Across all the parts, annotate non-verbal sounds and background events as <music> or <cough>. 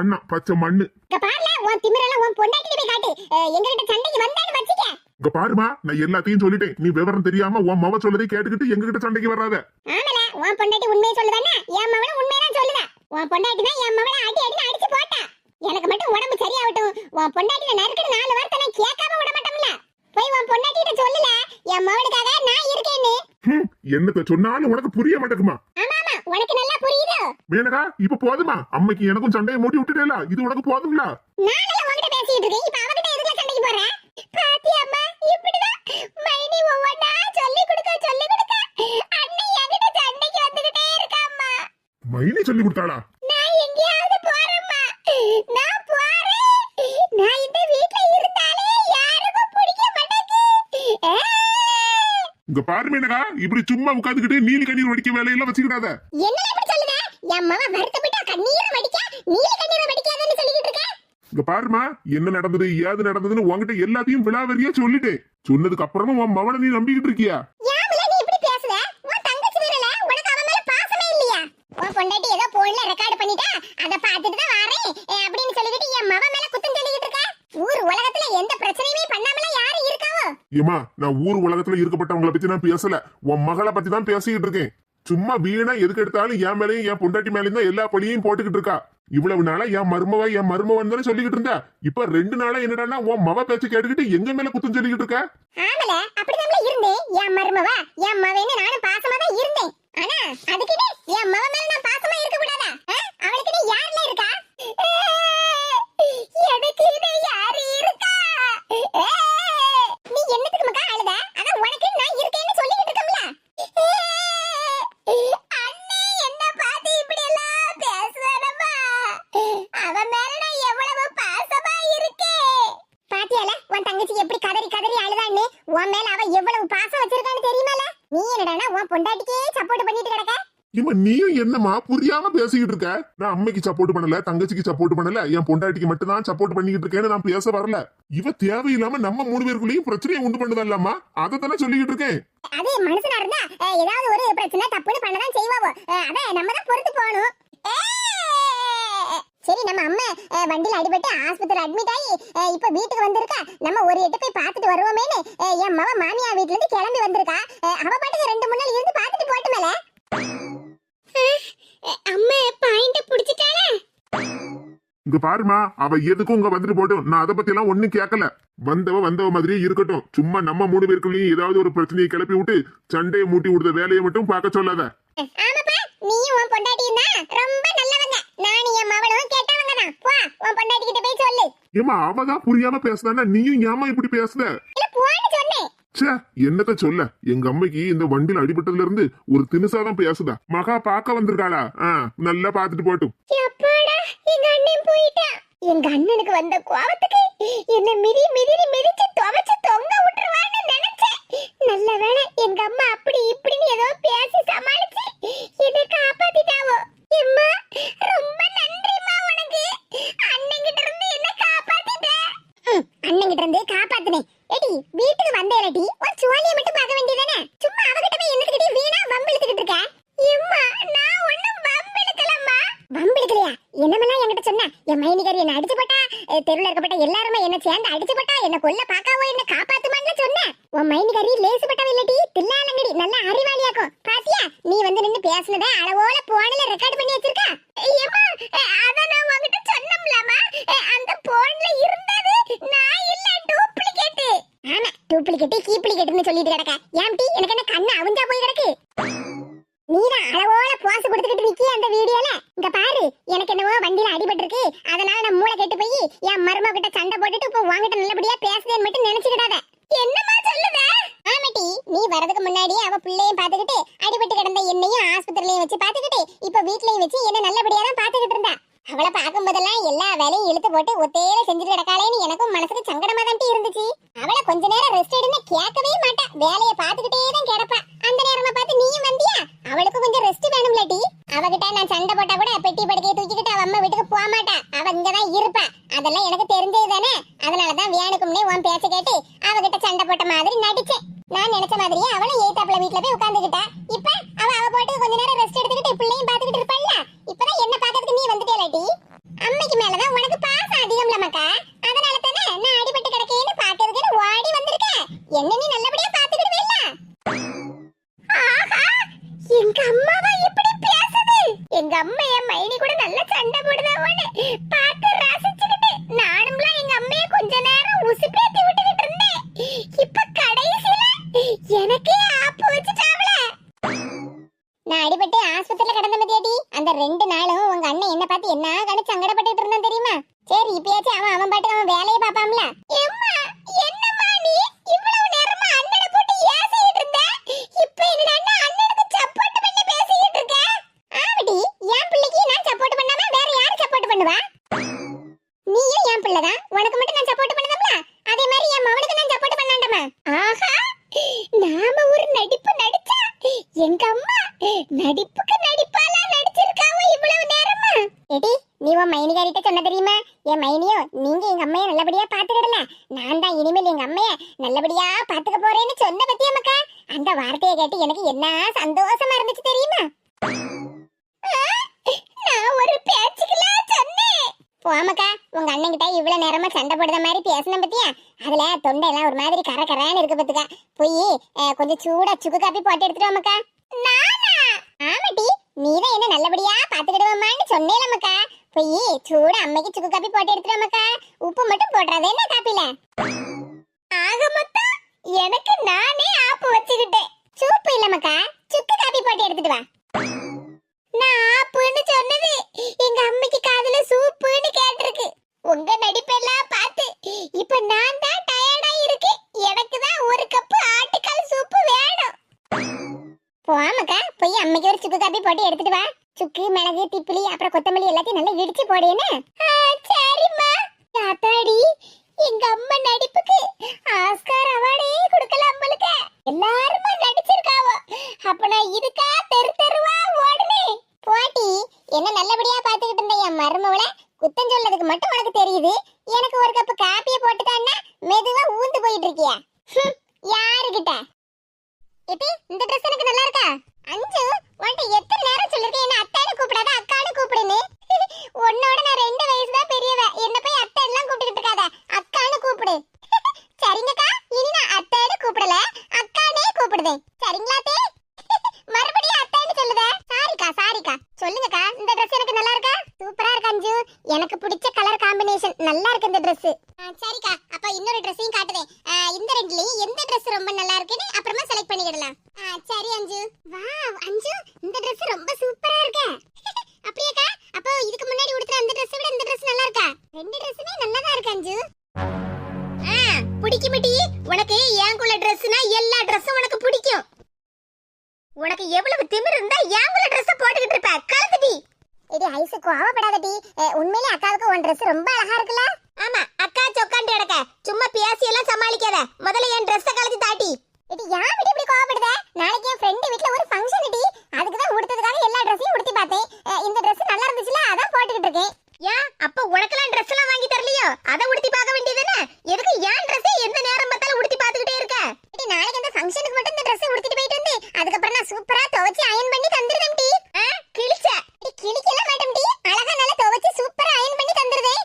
மண்ணா பச்சை மண்ணு. இங்க பாருல உன் திமிரெல்லாம் உன் பொண்டாட்டி போய் காட்டு. எங்ககிட்ட சண்டைக்கு வந்தான்னு வச்சுக்க. இங்க பாருமா நான் எல்லாத்தையும் சொல்லிட்டேன். நீ விவரம் தெரியாம உன் மவ சொல்லதை கேட்டுக்கிட்டு எங்ககிட்ட சண்டைக்கு வராத ஆமல உன் பொண்டாட்டி உண்மையை சொல்லுதானே என் மவளும் உண்மையதான் சொல்லுதா? உன் பொண்டாட்டி தான் என் மவளை அடி அடி அடிச்சு போட்டா. எனக்கு மட்டும் உடம்பு சரியாகட்டும். உன் பொண்டாட்டில நறுக்குன்னு நாலு வார்த்தை நான் கேட்காம விட மாட்டோம்ல போய் உன் பொண்டாட்டிட்ட சொல்லல என் மவளுக்காக நான் இருக்கேன்னு. என்னத்த சொன்னாலும் உனக்கு புரிய மாட்டேங்குமா? ஆமா ஆமா உனக்கு நல்லா வேணடா இப்ப போதுமா? அம்மைக்கு எனக்கும் சண்டையை மூட்டி விட்டுட்டேல. இது உனக்கு போதும்ல? மைனி சொல்லி கொடுத்தாளா? இங்க பாரு மேனகா இப்படி சும்மா உட்காந்துக்கிட்டு நீலி கண்ணீர் வடிக்க வேலையெல்லாம் வச்சுக்கிடாத. என்ன என் மவ வருத்தப்பட்டு கண்ணீரை வடிக்க நீல கண்ணீரை வடிக்காதன்னு சொல்லிக்கிட்டு இருக்க? இங்க பாருமா என்ன நடந்தது ஏது நடந்ததுன்னு உன்கிட்ட எல்லாத்தையும் விழாவரியா சொல்லிட்டேன். சொன்னதுக்கு அப்புறமும் உன் மவனை நீ நம்பிக்கிட்டு இருக்கியா? பொண்டாட்டி ஏதோ போன்ல ரெக்கார்ட் பண்ணிட்டா அத பார்த்துட்டு தான் வரேன் அப்படின்னு சொல்லிக்கிட்டு என் மவ மேல குத்தம் இருக்க? ஊர் உலகத்துல எந்த பிரச்சனையுமே பண்ணாமல யாரும் இருக்காவோ? ஏமா நான் ஊர் உலகத்துல இருக்கப்பட்டவங்கள பத்தி நான் பேசல. உன் மகளை பத்தி தான் பேசிக்கிட்டு இருக்கேன். சும்மா வீணா எதுக்கு எடுத்தாலும் என் மேலையும் என் பொண்டாட்டி மேலையும் தான் எல்லா பழியும் போட்டுக்கிட்டு இருக்கா. இவ்வளவு நாளா என் மருமவ என் மருமவன் தானே சொல்லிக்கிட்டு இருந்தா. இப்ப ரெண்டு நாளா என்னடான்னா உன் மவ பேச்சு கேட்டுக்கிட்டு எங்க மேல குத்தம் சொல்லிக்கிட்டு இருக்க? ஆமல அப்படிதான் இருந்தேன். என் மருமவ என் மவன்னு நானும் பாசமா தான் இருந்தேன். ஆனா அதுக்கிட்ட என் மவ மேல நான் பாசமா இருக்க கூடாதா அவளுக்கு நீ யாருல இருக்கா? எனக்கு இது யாரு இருக்கா? நீ என்னத்துக்கு மக்கா அழுத? அதான் உனக்கு நான் இருக்கேன்னு சொல்லிக்கிட்டு இருக்கோம்ல. Oh! நீயும் என்னமா புரியாம பேசிக்கிட்டு இருக்க? நான் அம்மைக்கு சப்போர்ட் பண்ணல தங்கச்சிக்கு சப்போர்ட் பண்ணல என் பொண்டாட்டிக்கு மட்டும் தான் சப்போர்ட் பண்ணிக்கிட்டு இருக்கேன்னு நான் பேச வரல. இவ தேவையில்லாம நம்ம மூணு பேருக்குள்ளேயும் பிரச்சனையை உண்டு பண்ணுதல்லாமா அதை தானே சொல்லிக்கிட்டு இருக்கேன். அது மனுஷனா இருந்தா ஏதாவது ஒரு பிரச்சனை தப்புன்னு பண்ணதான் செய்வாவோ அத நம்ம தான் பொறுத்து போகணும். சரி நம்ம அம்மா அஹ், வண்டியில அடிபட்டு ஆஸ்பத்திரி அட்மிட் ஆகி அஹ், இப்ப வீட்டுக்கு வந்திருக்கா? நம்ம ஒரு எட்டு போய் பார்த்துட்டு வருவோமேனு என் மவ மாமியா வீட்டுல இருந்து கிளம்பி வந்திருக்கா. அவ பாட்டுக்கு ரெண்டு மூணு நாள் இருந்து பார்த்துட்டு போட்டு மேல அம்மா பாயிண்ட புடிச்சிட்டாளே? இங்க பாருமா அவ எதுக்கும் இங்க வந்துட்டு போட்டும் நான் அதை பத்தி எல்லாம் ஒண்ணும் கேட்கல வந்தவ வந்தவ மாதிரியே இருக்கட்டும். சும்மா நம்ம மூணு பேருக்குள்ளேயும் ஏதாவது ஒரு பிரச்சனையை கிளப்பி விட்டு சண்டையை மூட்டி விடுற வேலையை மட்டும் பார்க்க சொல்லாத. ஆமாப்பா நீயும் உன் பொண்டாட்டியும் தான் ரொம்ப நல்லவங்க. நானும் என் மவளும் கெட்டவங்க தான். போ உன் பொண்டாட்டி கிட்ட போய் சொல்லு. ஏமா அவ தான் புரியாம பேசுதானா? நீயும் ஏமா இப்படி பேசுத? இல்ல போன்னு சொன்னேன். சே என்னத்த சொல்ல? எங்க அம்மைக்கு இந்த வண்டியில் அடிபட்டதுல இருந்து ஒரு தினுசாதான் பேசுதா. மகா பாக்க வந்திருக்காளா? நல்லா பாத்துட்டு போட்டும். எங்க எங்க அண்ணனுக்கு வந்த கோபத்துக்கு என்ன மிதி மிதிரி மிதிச்சு துவைச்சு தொங்க விட்டுருவான்னு நினைச்சேன். நல்ல வேளை எங்க அம்மா அப்படி இப்படின்னு ஏதோ பேசி சமாளிச்சு என்ன காப்பாத்திட்டாவோ. எம்மா ரொம்ப நன்றிமா உனக்கு. அண்ணன் கிட்ட இருந்து என்ன காப்பாத்திட்ட. அண்ணன் கிட்ட இருந்து காப்பாத்தினேன். எடி வீட்டுக்கு வந்தேலடி ஒரு சுவாலியை மட்டும் பார்க்க வேண்டியதானே சும்மா அவகிட்ட போய் என்னத்துக்கிட்டே வீணா வம்பு இழுத்துக்கிட்டு இருக்க எம்மா நான் ஒண்ணும் வம்பு இழுக்கலம்மா வம்பு இழுக்கலையா என்னமெல்லாம் என்கிட்ட சொன்ன என் மைனிகாரி என்ன அடிச்சு போட்டா அஹ் தெருவுல இருக்கப்பட்ட எல்லாருமே என்ன சேர்ந்து அடிச்சு போட்டா என்ன கொல்ல பாக்காவோ என்ன காப்பாத்துமான்னு சொன்னேன் உன் மைனிகாரி லேசுப்பட்டவ இல்லடி தில்லாலங்கடி நல்ல அறிவாளியாக்கும் பாத்தியா நீ வந்து நின்னு பேசுனத அளவோல போன்ல ரெக்கார்ட் பண்ணி வச்சிருக்க ஏம்மா அத நான் உன்கிட்ட சொன்னோம்லமா அந்த போன்ல இருந்தது நான் இல்ல டூப்ளிகேட் ஆமா டூப்ளிகேட் கீப்ளிகேட்னு சொல்லிட்டு கிடக்க ஏம்டி எனக்கு என்ன கண்ணு அவிஞ்சா போய் கிடக்கு. நீதான் அளவோல போஸ் கொடுத்துக்கிட்டு நிக்கிய அந்த வீடியோல? இங்க பாரு எனக்கு என்னவோ வண்டியில அடிபட்டு இருக்கு அதனால நான் மூளை கெட்டு போய் என் மருமக கிட்ட சண்டை போட்டுட்டு இப்போ வாங்கிட்ட நல்லபடியா பேசுதேன்னு மட்டும் நினைச்சுக்கிடாத. என்னமா சொல்லுவ? ஆமாட்டி நீ வரதுக்கு முன்னாடியே அவ பிள்ளையும் பாத்துக்கிட்டு அடிபட்டு கிடந்த என்னையும் ஆஸ்பத்திரிலையும் வச்சு பாத்துக்கிட்டு இப்ப வீட்லயும் வச்சு என்ன நல்லபடியா தான் பாத்துக்கிட்டு இருந்தா. அவளை பார்க்கும்போதெல்லாம் எல்லா வேலையும் இழுத்து போட்டு ஒத்தையில செஞ்சுட்டு கிடக்காளேன்னு எனக்கும் மனசுக்கு சங்கடமா தான் இருந்துச்சு. அவளை கொஞ்ச நேரம் ரெஸ்ட் எடுன்னு கேட்கவே மாட்டா. வேலையை பார்த்துக்கிட்டே தான் கிடப்பா. அந்த நேரமா பார்த்து நீயும் வந்தியா? அவளுக்கு கொஞ்சம் ரெஸ்ட் வேணும்லடி. அவகிட்ட நான் சண்டை போட்டா கூட என் பிள்ளை தான் உனக்கு மட்டும் நான் சப்போர்ட் பண்ணணும்ல அதே மாதிரி என் மவனுக்கு நான் சப்போர்ட் பண்ணாண்டமா? ஆஹா! நாம ஒரு நடிப்பு நடிச்சா எங்க அம்மா நடிப்புக்கு நடிப்பாலாம் நடிச்சிருக்காவோ இவ்வளவு நேரமா? எடி நீ உன் மைனிகாரிட்ட சொன்னது அதுல தொண்டெல்லாம் ஒரு மாதிரி கர கரான்னு இருக்கு பத்துக்கா. போய் கொஞ்சம் சூடா சுக்கு காப்பி போட்டு எடுத்துட்டு வாமக்கா நானா? ஆமாட்டி நீதான் என்ன நல்லபடியா பாத்துக்கிடுவோமான்னு சொன்னேலம்மக்கா போய் சூடா அம்மைக்கு சுக்கு காப்பி போட்டு எடுத்துட்டு வாமக்கா உப்பு மட்டும் போடுறது என்ன காப்பில? ஆக மொத்தம் எனக்கு நானே ஆப்பு வச்சுக்கிட்டேன். சூப்பு இல்லம்மக்கா சுக்கு காப்பி போட்டு எடுத்துட்டு வா. நான் ஆப்புன்னு சொன்னது எங்க அம்மைக்கு காதுல சூப்புன்னு கேட்டிருக்கு. உங்க நடிப்பெல்லாம் பார்த்து இப்ப நான் தான் டயர்டா இருக்கு. எனக்கு தான் ஒரு கப்பு ஆட்டுக்கால் சூப்பு வேணும். போமாக்கா போய் அம்மைக்கு ஒரு சுக்கு காப்பி போட்டு எடுத்துட்டு வா. சுக்கு மிளகு திப்பிலி அப்புறம் கொத்தமல்லி எல்லாத்தையும் நல்லா இடிச்சு போடேன்னு சரிம்மா. தாத்தாடி எங்க அம்மா நடிப்புக்கு ஆஸ்கார் அவார்டே கொடுக்கலாம் உங்களுக்கு எல்லாருமா நடிச்சிருக்காவோ. அப்ப நான் இதுக்கா தெரு தெருவா ஓடுனே போட்டி என்ன நல்லபடியா பாத்துக்கிட்டு இருந்த என் மருமவள? குத்தம் சொல்லதுக்கு மட்டும் உனக்கு தெரியுது. எனக்கு ஒரு கப்பு காப்பிய போட்டுட்டான்னா மெதுவா ஊந்து போயிட்டு இருக்கியா? யாருகிட்ட? எட்டி இந்த ட்ரெஸ் எனக்கு நல்லா இருக்கா? ஏன்? அப்ப உனக்கெல்லாம் ட்ரெஸ் எல்லாம் வாங்கி தரலையோ? அதை உடுத்தி பார்க்க வேண்டியது எதுக்கு ஏன் Dress எந்த நேரம் பார்த்தாலும் உடுத்தி பார்த்துக்கிட்டே இருக்க டி நாளைக்கு அந்த ஃபங்க்ஷனுக்கு மட்டும் இந்த Dress உடுத்திட்டு போயிட்டு வந்து அதுக்கப்புறம் நான் சூப்பரா துவைச்சு அயன் பண்ணி தந்துருதேன் டி கிழிச்ச டி கிழிக்கலாம் மாட்டேன் டி அழகா நல்லா துவைச்சு சூப்பரா அயன் பண்ணி தந்துருதேன்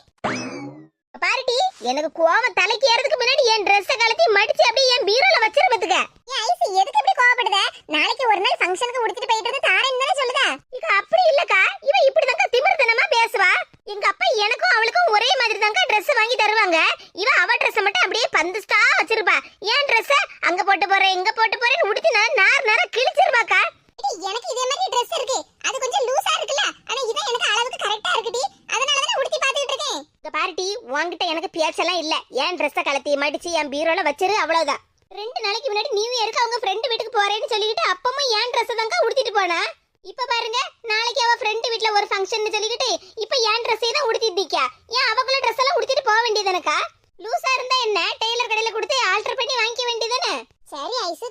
பாருடி எனக்கு கோவம் தலைக்கு ஏறதுக்கு முன்னாடி என் Dress கலத்தி மடிச்சு அப்படியே என் பீரோல வச்சிரு பாத்துக்க ஏன் ஐஸ் எதுக்கு இப்படி கோவப்படுத நாளைக்கு ஒரு நாள் ஃபங்க்ஷனுக்கு உடுத்திட்டு போயிட்டு வந்து தாரேன்னு தானே சொல்லுதா இங்க அப்படி இல்லக்கா இவ இப்படி தாங்க திமிர்த்தனமா பேசுவா எங்க அப்பா எனக்கும் அவளுக்கும் ஒரே மாதிரி தாங்க Dress வாங்கி தருவாங்க இவ அவ Dress மட்டும் அப்படியே பந்துஸ்டா வச்சிருப்பா. ஏன் Dress அங்க போட்டு போறேன் இங்க போட்டு போறேன்னு உடுத்தி நான் நார் நார கிழிச்சிருவாக்கா. எனக்கு இதே மாதிரி Dress இருக்கு. அது கொஞ்சம் லூசா இருக்குல்ல. ஆனா இது எனக்கு அளவுக்கு கரெக்டா இருக்குடி. அதனால தான் உடுத்தி பாத்துக்கிட்டு இருக்கேன். இந்த பாருடி உன்கிட்ட எனக்கு பேச்செல்லாம் இல்ல. ஏன் ட்ரெஸ்ஸை கலத்தி மடிச்சு என் பீரோல வச்சிரு அவ்வளவுதான். ரெண்டு நாளைக்கு முன்னாடி நியூ இயருக்கு அவங்க ஃப்ரெண்டு வீட்டுக்கு போறேன்னு சொல்லிக்கிட்டு அப்பமும் ஏன் ட்ரெஸ் தாங்க உடுத்திட்டு போனா? இப்ப பாருங்க நாளைக்கு அவ ஃப்ரெண்டு வீட்ல ஒரு ஃபங்க்ஷன் சொல்லிக்கிட்டு இப்ப ஏன் ட்ரெஸ்ஸே தான் உடுத்திட்டு நிக்கா ஏன் அவக்குள்ள ட்ரெஸ் எல்லாம் உடுத்திட்டு போக வேண்டியதானக்கா லூசா இருந்தா என்ன டெய்லர் கடையில கொடுத்து ஆல்டர் பண்ணி வாங்கிக்க வேண்டியதானே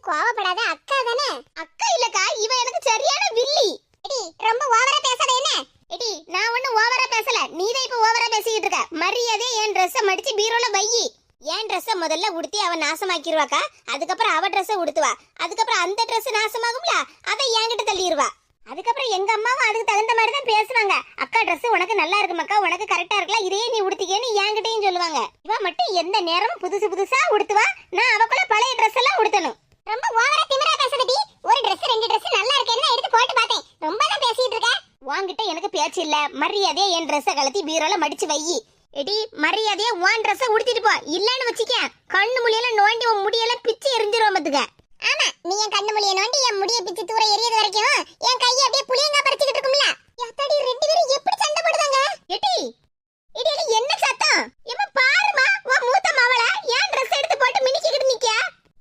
சரி ஐசு கோவப்படாத அக்கா தானே அக்கா இல்லக்கா இவ எனக்கு சரியான வில்லி எடி ரொம்ப ஓவரா பேசாத என்ன எடி நான் ஒண்ணும் ஓவரா பேசல நீ தான் இப்ப ஓவரா பேசிக்கிட்டு இருக்க மரியாதை என் ட்ரெஸ்ஸ மடிச்சு பீரோல வையி என் ட்ரெஸ்ஸ முதல்ல உடுத்தி அவ நாசமாக்கிடுவாக்கா அதுக்கப்புறம் அவ ட்ரெஸ்ஸ உடுத்துவா அதுக்கப்புறம் அந்த ட்ரெஸ் நாசமாகும்ல அதை என்கிட்ட தள்ளிடுவா அதுக்கப்புறம் எங்க அம்மாவும் அதுக்கு தகுந்த மாதிரி தான் பேசுவாங்க அக்கா ட்ரெஸ் உனக்கு நல்லா இருக்குமாக்கா உனக்கு கரெக்டா இருக்கலாம் இதே நீ உடுத்திக்கேன்னு என்கிட்டயும் சொல்லுவாங்க இவ மட்டும் எந்த நேரமும் புதுசு புதுசா உடுத்துவா நான் அவக்குள்ள பழைய ட்ரெஸ் எல்லாம் உடுத்தணும் ரொம்ப ஓவரா திமிரா பேசுறடி ஒரு Dress ரெண்டு Dress நல்லா இருக்கேன்னு எடுத்து போட்டு பார்த்தேன். ரொம்ப தான் பேசிட்டு இருக்க. உன்கிட்ட எனக்கு பேச்சு இல்ல. மரியாதையா என் Dress கலத்தி பீரோல மடிச்சு வை. எடி மரியாதையா உன் Dress உடுத்திட்டு போ. இல்லன்னு வச்சிக்க. கண்ணு முடியெல்லாம் நோண்டி உன் முடியெல்லாம் பிச்சு எரிஞ்சிரும் பாத்துக்க. ஆமா நீ என் கண்ணு முடிய நோண்டி என் முடிய பிச்சு தூர எரியது வரைக்கும் என் கையை அப்படியே புளியங்கா பறிச்சுக்கிட்டு இருக்கும்ல. யாத்தாடி ரெண்டு பேரும் எப்படி சண்டை போடுதாங்க? எடி எடி எடி என்ன சத்தம்? ஏமா பாருமா உன் மூத்த மவள ஏன் Dress எடுத்து போட்டு மினிக்கிட்டு நிக்கியா?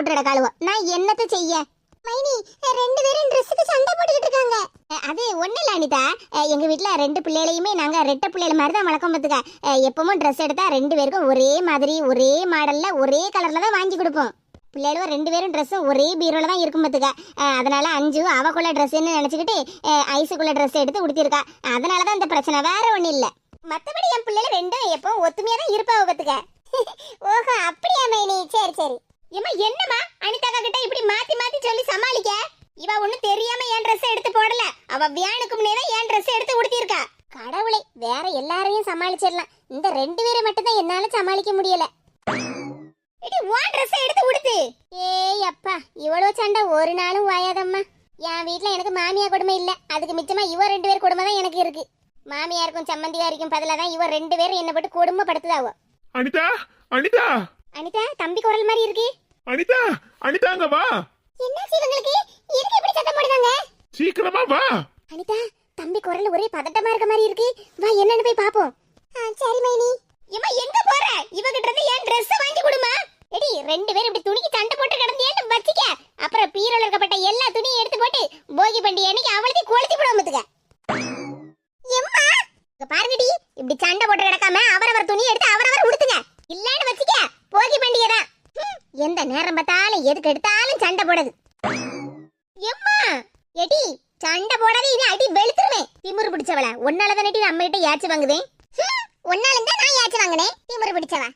போட்டு கிடக்காளுவோ நான் என்னத்த செய்ய? மைனி ரெண்டு பேரும் ட்ரெஸ்ஸுக்கு சண்டை போட்டுக்கிட்டு இருக்காங்க. அது ஒன்றும் இல்லை அனிதா. எங்கள் வீட்டில் ரெண்டு பிள்ளைகளையுமே நாங்கள் ரெட்டை பிள்ளைகள் மாதிரி தான் வளர்க்கம் பார்த்துக்க எப்பவும் ட்ரெஸ் எடுத்தால் ரெண்டு பேருக்கும் ஒரே மாதிரி ஒரே மாடலில் ஒரே கலரில் தான் வாங்கி கொடுப்போம். பிள்ளைகளும் ரெண்டு பேரும் ட்ரெஸ்ஸும் ஒரே பீரோவில் தான் இருக்கும் பார்த்துக்க அதனால் அஞ்சு அவக்குள்ள ட்ரெஸ்ஸுன்னு நினச்சிக்கிட்டு ஐஸுக்குள்ள ட்ரெஸ் எடுத்து உடுத்திருக்கா அதனால தான் இந்த பிரச்சனை வேற ஒன்றும் இல்லை. மற்றபடி என் பிள்ளைகள் ரெண்டும் எப்பவும் ஒத்துமையாக தான் இருப்பாவ பார்த்துக்க <laughs> ஓஹோ அப்படியா மைனி? சரி சரி. ஏமா என்னம்மா? அனிதாக்கா கிட்ட இப்படி மாத்தி மாத்தி சொல்லி சமாளிக்க? இவ ஒண்ணு தெரியாம என் Dress எடுத்து போடல. அவ வியானுக்கு முன்னே தான் என் ட்ரெஸ் எடுத்து உடுத்திருக்கா கடவுளே வேற எல்லாரையும் சமாளிச்சிடலாம். இந்த ரெண்டு பேரை மட்டும் தான் என்னால சமாளிக்க முடியல. எடி உன் Dress எடுத்து உடுத்து. ஏய் அப்பா இவ்வளவு சண்டை ஒரு நாளும் வாயாதம்மா. என் வீட்ல எனக்கு மாமியா கொடுமை இல்ல. அதுக்கு மிச்சமா இவ ரெண்டு பேர் கொடுமை தான் எனக்கு இருக்கு. மாமியாருக்கும் சம்மந்தியாருக்கும் பதிலா தான் இவ ரெண்டு பேரும் என்ன போட்டு குடும்பப்படுத்துதாவோ. அனிதா அனிதா! அனிதா தம்பி குரல் மாதிரி இருக்கு. அனிதா அனிதாங்க வா. என்னாச்சு இவங்களுக்கு? எதுக்கு இப்படி சத்தம் போடுறாங்க? சீக்கிரமா வா. அனிதா தம்பி குரல் ஒரே பதட்டமா இருக்க மாதிரி இருக்கு. வா என்னன்னு போய் பாப்போம் சரி மைனி இம்மா எங்க போற இவகிட்ட இருந்து ஏன் Dress வாங்கி கொடுமா எடி ரெண்டு பேரும் இப்படி துணிக்கு சண்டை போட்டு கிடந்தேன்னு வச்சுக்க அப்புறம் பீரோல இருக்கப்பட்ட எல்லா துணியும் எடுத்து போட்டு போகி பண்டிகை அன்னைக்கு அவளுக்கு கொளுத்தி போடாமத்துக்க எம்மா இங்க பாருங்கடி இப்படி சண்டை போட்டு கிடக்காம அவரவர் துணி எடுத்து அவரவர் உடுத்துங்க இல்லன்னு வச்சுக்க போகி பண்டிகை தான் ஹம், எந்த நேரம் பார்த்தாலும் எதுக்கு எடுத்தாலும் சண்டை போடுது எம்மா எடி சண்டை போடாத இது அடி வெளுத்துருமே திமிரு பிடிச்சவள உன்னால தானே நம்ம கிட்ட யாச்சு வாங்குதேன் உன்னால தான் நான் யாச்சு வாங்கினேன் திமிரு பிடிச்சவ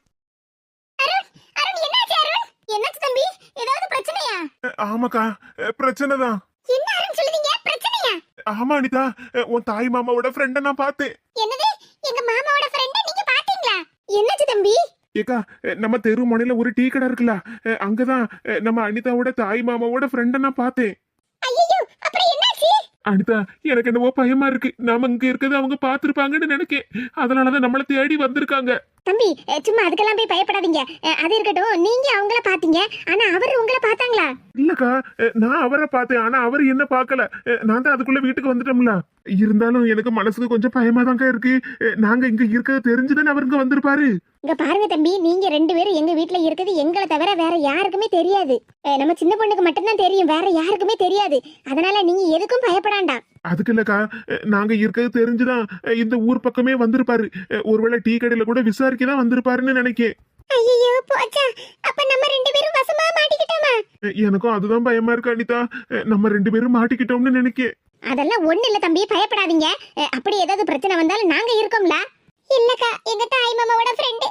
அருண் அருண் என்னாச்சு அருண்? என்னாச்சு தம்பி? ஏதாவது பிரச்சனையா? ஆமாக்கா பிரச்சனை தான். என்ன அருண் சொல்லுவீங்க பிரச்சனையா? ஆமா அனிதா உன் தாய் மாமாவோட ஃப்ரெண்ட நான் பார்த்தேன். என்னது? எங்க மாமாவோட ஃப்ரெண்ட நீங்க பாத்தீங்களா என்னாச்சு தம்பி? ஏக்கா நம்ம தெரு முனையில ஒரு டீ கடை இருக்குல்ல அங்கதான் நம்ம அனிதாவோட தாய் மாமாவோட ஃப்ரெண்ட நான் பார்த்தேன். ஐயோ அப்புறம் என்னாச்சு? அனிதா எனக்கு என்னவோ பயமா இருக்கு. நாம இங்க இருக்கிறது அவங்க பாத்துருப்பாங்கன்னு நினைக்கேன். அதனாலதான் நம்மள தேடி வந்திருக்காங்க. தம்பி சும்மா அதுக்கெல்லாம் போய் பயப்படாதீங்க. அது இருக்கட்டும். நீங்க அவங்கள பாத்தீங்க. ஆனா அவர் உங்களை பார்த்தாங்களா? இல்லக்கா நான் அவரை பார்த்தேன். ஆனா அவர் என்ன பார்க்கல. நான் தான் அதுக்குள்ள வீட்டுக்கு வந்துட்டோம்ல. இருந்தாலும் எனக்கு மனசுக்கு கொஞ்சம் பயமா தாங்க இருக்கு நாங்க இங்க இருக்கிறது தெரிஞ்சுதானே அவர் இங்க வந்திருப்பாரு. இங்க பாருங்க தம்பி நீங்க ரெண்டு பேரும் எங்க வீட்ல இருக்குது. எங்களை தவிர வேற யாருக்குமே தெரியாது. நம்ம சின்ன பொண்ணுக்கு மட்டும்தான் தெரியும். வேற யாருக்குமே தெரியாது. அதனால நீங்க எதுக்கும் பயப்படாண்டாம் அதுக்கு இல்லக்கா நாங்க இருக்கிறது தெரிஞ்சுதான் இந்த ஊர் பக்கமே வந்திருப்பாரு. ஒருவேளை டீ கடையில கூட விசாரிக்க தான் வந்திருப்பாருன்னு நினைக்கேன். ஐயோ போச்சா. அப்ப நம்ம ரெண்டு பேரும் வசமா மாட்டிக்கிட்டோமா? எனக்கும் அதுதான் பயமா இருக்கு அனிதா. நம்ம ரெண்டு பேரும் மாட்டிக்கிட்டோம்னு நினைக்கேன். அதெல்லாம் ஒண்ணு இல்ல தம்பி பயப்படாதீங்க. அப்படி ஏதாவது பிரச்சனை வந்தாலும் நாங்க இருக்கோம்ல. இல்லக்கா எங்க தாய் மாமாவோட ஃப்ரெண்டு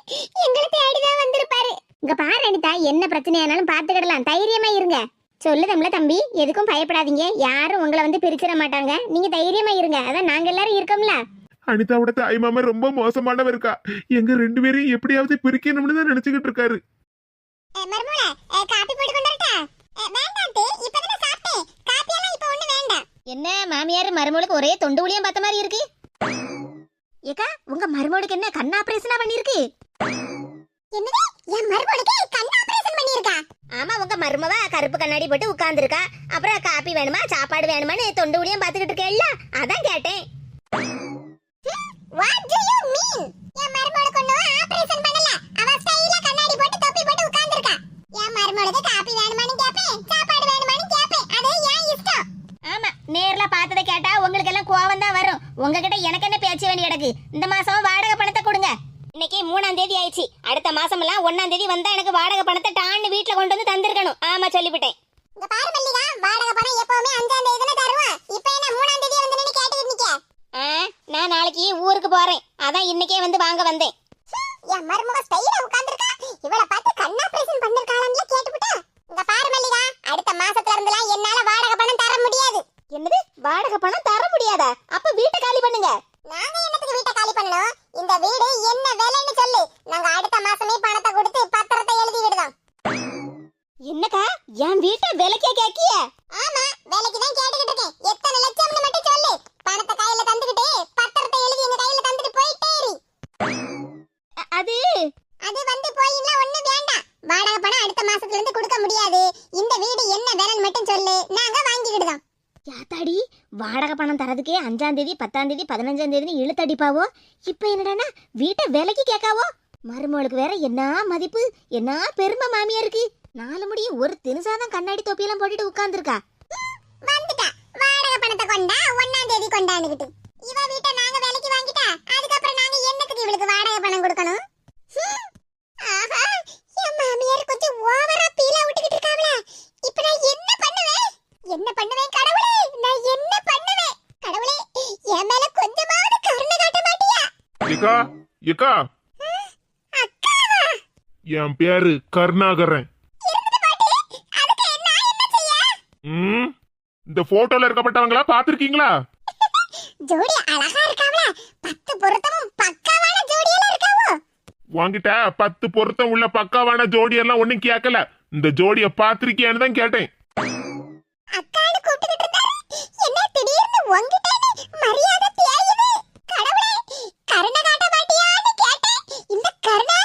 எங்களை தேடிதான் வந்திருப்பாரு. இங்க பாரு அனிதா என்ன பிரச்சனையானாலும் பாத்துக்கிடலாம் தைரியமா இருங்க. சொல்லுதம்ல தம்பி எதுக்கும் பயப்படாதீங்க. யாரும் உங்களை வந்து பிரிச்சிட மாட்டாங்க. நீங்க தைரியமா இருங்க. அதான் நாங்க எல்லாரும் இருக்கோம்ல. அனிதாவோட தாய் மாமா ரொம்ப மோசமானவருக்கா எங்க ரெண்டு பேரையும் எப்படியாவது பிரிக்கணும்னு தான் நினைச்சுக்கிட்டு இருக்காரு. என்ன மாமியார் மருமகளுக்கு ஒரே தொண்டு ஊழியம் பார்த்த மாதிரி இருக்கு? ஏக்கா உங்க மருமகளுக்கு என்ன கண் ஆபரேஷனா பண்ணிருக்கு என்னது? என் மருமகளுக்கு கண் ஆபரேஷன் பண்ணிருக்கா ஆமா உங்க மருமவ கருப்பு கண்ணாடி போட்டு உட்கார்ந்திருக்கா. அப்புறம் காப்பி வேணுமா சாப்பாடு வேணுமான்னு தொண்டு ஊழியம் பார்த்துக்கிட்டு இருக்கேல்ல அதான் கேட்டேன். வாட் டு யூ மீன் என் மருமகளுக்கு ஒண்ணும் ஆபரேஷன் பண்ணல. அவ ஸ்டைலா கண்ணாடி போட்டு தொப்பி போட்டு உட்கார்ந்திருக்கா. என் மருமகளுக்கு காப்பி வேணுமான்னு கேப்பேன் சாப்பாடு வேணுமான்னு கேப்பேன். அது ஏன் இஷ்டம்? ஆமா நேர்ல பார்த்தத கேட்டா உங்களுக்கு எல்லாம் கோவம் தான் வரும். உங்ககிட்ட எனக்கு என்ன பேச்சு வேண்டி கிடக்கு? இந்த மாசம் வாடகை பணத்தை கொடுங்க இன்னைக்கு மூணாம் தேதி ஆயிடுச்சு அடுத்த மாசம் எல்லாம் ஒன்னாம் தேதி வந்தா எனக்கு வாடகை பணத்தை டான்னு வீட்ல கொண்டு வந்து தந்திருக்கணும். ஆமா சொல்லிவிட்டேன். இங்க பாரு மல்லிகா வாடகை பணம் எப்பவுமே அஞ்சாம் தேதி தானே தருவான் இப்போ என்ன மூணாம் தேதி வந்து நின்னு கேட்டுக்கிட்டு நிக்க நான் நாளைக்கு ஊருக்கு போறேன். அதான் இன்னைக்கே வந்து வாங்க வந்தேன். என் மருமக ஸ்டைலா உட்கார்ந்திருக்கா. இவளை பார்த்து கண் ஆபரேஷன் பண்ணிருக்காளம்ல கேட்டுவிட்டா. இங்க பாரு மல்லிகா அடுத்த மாசத்துல இருந்துலாம் என்னால வாடகை பணம் தர முடியாது. என்னது? வாடகை பணம் தர முடியாதா? அப்ப வீட்டை காலி பண்ணுங்க. நாங்க என்னத்துக்கு வீட்டை காலி பண்ணணும்? இந்த வீடு என்ன விலைன்னு நாங்க அடுத்த மாசமே பணத்தை கொடுத்து பத்திரத்தை எழுதி விடுதோம் என்னக்கா என் வீட்டை விலைக்கே கேக்கிய ஆமா விலைக்கு தான் கேட்டுக்கிட்டு இருக்கேன். எத்தனை லட்சம்னு மட்டும் சொல்லு. பணத்தை கையில தந்துக்கிட்டு பத்திரத்தை எழுதி எங்க கையில தந்துட்டு போயிட்டே இரு. அது? அது வந்து போயிலாம் ஒண்ணு வேண்டாம். வாடகை பணம் அடுத்த மாசத்துல இருந்து கொடுக்க முடியாது. இந்த வீடு என்ன விலைன்னு மட்டும் சொல்லு. நாங்க வாங்கிக்கிடுதோம். யாத்தாடி வாடகை பணம் தரதுக்கே அஞ்சாம் தேதி பத்தாம் தேதி பதினஞ்சாம் தேதி இழுத்தடிப்பாவோ? இப்ப என்னடான்னா வீட்டை விலைக்கு கேட்காவோ? மருமகளுக்கு வேற என்ன மதிப்பு? என்ன பெருமை மாமியா இருக்கு நாலு முடியும் ஒரு தினுசாதான் கண்ணாடி தொப்பியெல்லாம் போட்டுட்டு உட்கார்ந்துருக்கா. வந்துட்டா. வாடகை பணத்தை கொண்டா ஒன்னாம் தேதி கொண்டாண்டுகிட்டு இவ வீட்டை நாங்க விலைக்கு வாங்கிட்டா அதுக்கப்புறம் நாங்க என்னத்துக்கு இவளுக்கு வாடகை பணம் கொடுக்கணும்? ஆஹா என் மாமியார் கொஞ்சம் ஓவரா பீலா விட்டுக்கிட்டு இருக்காங்களா இப்ப நான் என்ன பண்ணுவேன்? என்ன பண்ணுவேன் கடவுளே? நான் என்ன பண்ணுவேன்? கடவுளே என் மேல கொஞ்சமாவது ஏக்கா ஏக்கா என் பேரு கருணாகரன். ம்? இந்த போட்டோல இருக்கப்பட்டவங்களா பாத்திருக்கீங்களா ஜோடி அழகா இருக்காவல. பத்து பொருத்தமும் பக்காவான ஜோடியெல்லாம் இருக்காவோ? உன்கிட்ட பத்து பொருத்தம் உள்ள பக்காவான ஜோடி எல்லாம் ஒண்ணும் கேட்கல இந்த ஜோடிய பாத்திருக்கியான்னு தான் கேட்டேன். அக்கான்னு கூப்பிட்டுக்கிட்டு இருந்தாரு. என்ன திடீர்னு உங்ககிட்ட மரியாதை கருணை காட்ட மாட்டியான்னு கேட்டேன். இந்த கருணை